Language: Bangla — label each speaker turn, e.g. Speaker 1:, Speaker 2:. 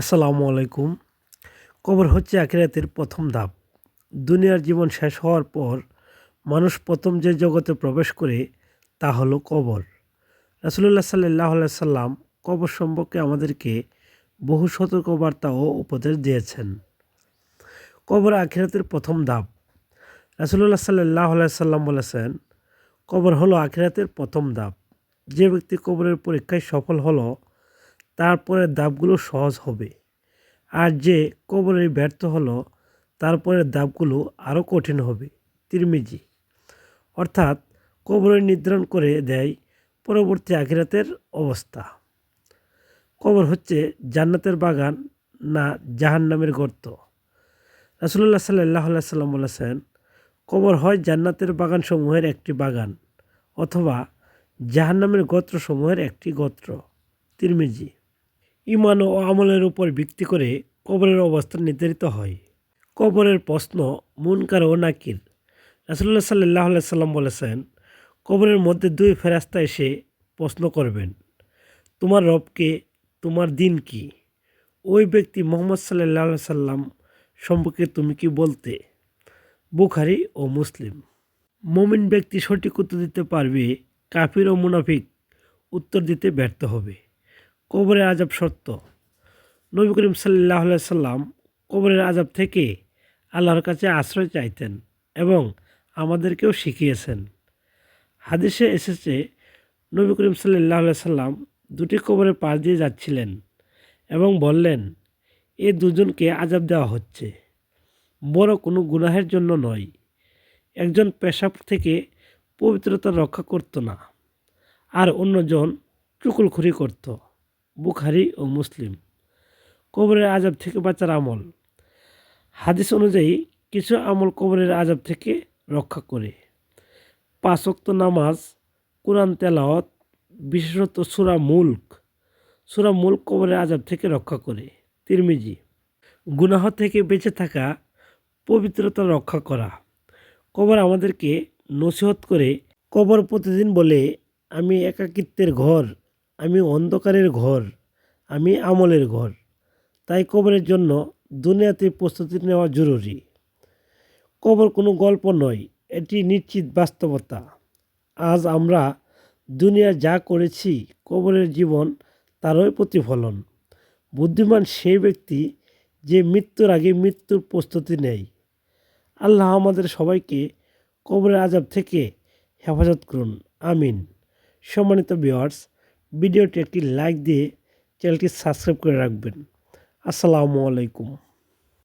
Speaker 1: আসসালামু আলাইকুম। কবর হচ্ছে আখিরাতের প্রথম ধাপ। দুনিয়ার জীবন শেষ হওয়ার পর মানুষ প্রথম যে জগতে প্রবেশ করে তা হলো কবর। রাসুলুল্লাহ সাল্লাহ সাল্লাম কবর সম্পর্কে আমাদেরকে বহু সতর্কবার্তা ও উপদেশ দিয়েছেন। কবর আখিরাতের প্রথম ধাপ। রাসুলুল্লাহ সাল্লাহ সাল্লাম বলেছেন, কবর হলো আখিরাতের প্রথম ধাপ। যে ব্যক্তি কবরের পরীক্ষায় সফল হলো তারপরে ধাপগুলো সহজ হবে। আর যে কবরে ব্যর্থ হলো, তারপরে ধাপগুলো আরও কঠিন হবে। তিরমিজি। অর্থাৎ কবরে নির্ধারণ করে দেয় পরবর্তী আখিরাতের অবস্থা। কবর হচ্ছে জান্নাতের বাগান, না জাহান্নামের গর্ত। রাসুল্লাহ সাল্লাহ সাল্লাম বলেছেন, কবর হয় জান্নাতের বাগানসমূহের একটি বাগান অথবা জাহান্নামের গোত্রসমূহের একটি গোত্র। তিরমিজি। ইমান ও আমলের উপর ভিত্তি করে কবরের অবস্থান নির্ধারিত হয়। কবরের প্রশ্ন মুনকার ও নাকির। রাসুল্লাহ সাল্লাহ সাল্লাম বলেছেন, কবরের মধ্যে দুই ফেরাস্তা এসে প্রশ্ন করবেন, তোমার রবকে, তোমার দিন কি? ওই ব্যক্তি মোহাম্মদ সাল্লাহ সাল্লাম সম্পর্কে তুমি কি বলতে? বুখারি ও মুসলিম। মমিন ব্যক্তি সঠিক উত্তর দিতে পারবে, কাফির ও মুনাফিক উত্তর দিতে ব্যর্থ হবে। কবরের আজাব সত্য নবী করিম সাল্লাহ সাল্লাম কবরের আজাব থেকে আল্লাহর কাছে আশ্রয় চাইতেন এবং আমাদেরকেও শিখিয়েছেন। হাদিসে এসেছে, নবী করিম সাল্লাহ সাল্লাম দুটি কবরের পাশ দিয়ে যাচ্ছিলেন এবং বললেন, এ দুজনকে আজাব দেওয়া হচ্ছে। বড় কোনো গুনাহের জন্য নয়। একজন পেশাব থেকে পবিত্রতা রক্ষা করত না। আর অন্যজন চুকুলখুরি করত। বুখারি ও মুসলিম। কবরের আজাব থেকে বাঁচার আমল। হাদিস অনুযায়ী, কিছু আমল কবরের আজাব থেকে রক্ষা করে। পাঁচক্ত নামাজ, কোরআন তেলাওয়াত, বিশেষত সুরা মুল্ক। সুরা মুল্ক কবরের আজাব থেকে রক্ষা করে। তিরমিজি, গুনাহ থেকে বেঁচে থাকা, পবিত্রতা রক্ষা করা। কবর আমাদেরকে নসিহত করে, কবর প্রতিদিন বলে, আমি একাকিত্বের ঘর আমি অন্ধকারের ঘর, আমি আমলের ঘর। তাই কবরের জন্য দুনিয়াতে প্রস্তুতি নেওয়া জরুরি। কবর কোনো গল্প নয়, এটি নিশ্চিত বাস্তবতা। আজ আমরা দুনিয়া যা করেছি, কবরের জীবন তারই প্রতিফলন। বুদ্ধিমান সেই ব্যক্তি যে মৃত্যুর আগে মৃত্যুর প্রস্তুতি নেয়। আল্লাহ আমাদের সবাইকে কবরের আজাব থেকে হেফাজত করুন, আমিন। সম্মানিত ভিওয়ার্স ভিডিওটি একটি লাইক দিয়ে চ্যানেলটি সাবস্ক্রাইব করে রাখবেন। আসসালামু আলাইকুম।